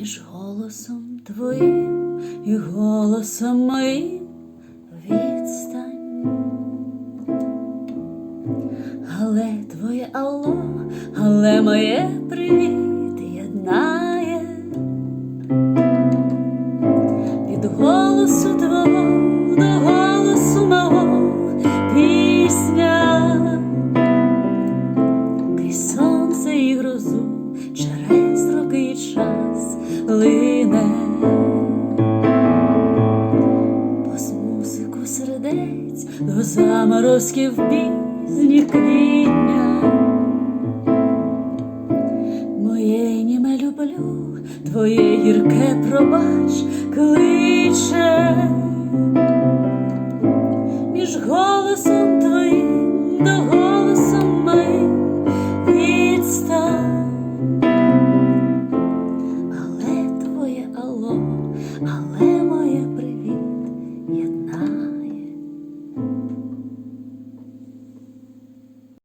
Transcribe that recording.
між голосом твоїм і голосом моїм відстань. Але твоє алло, але моє привіт єднає від голосу твого до голосу мого пісня, крізь лине. Поз музику сердець до заморозків пізніх квітня. Моє німе люблю, твоє гірке пробач кличе між голосом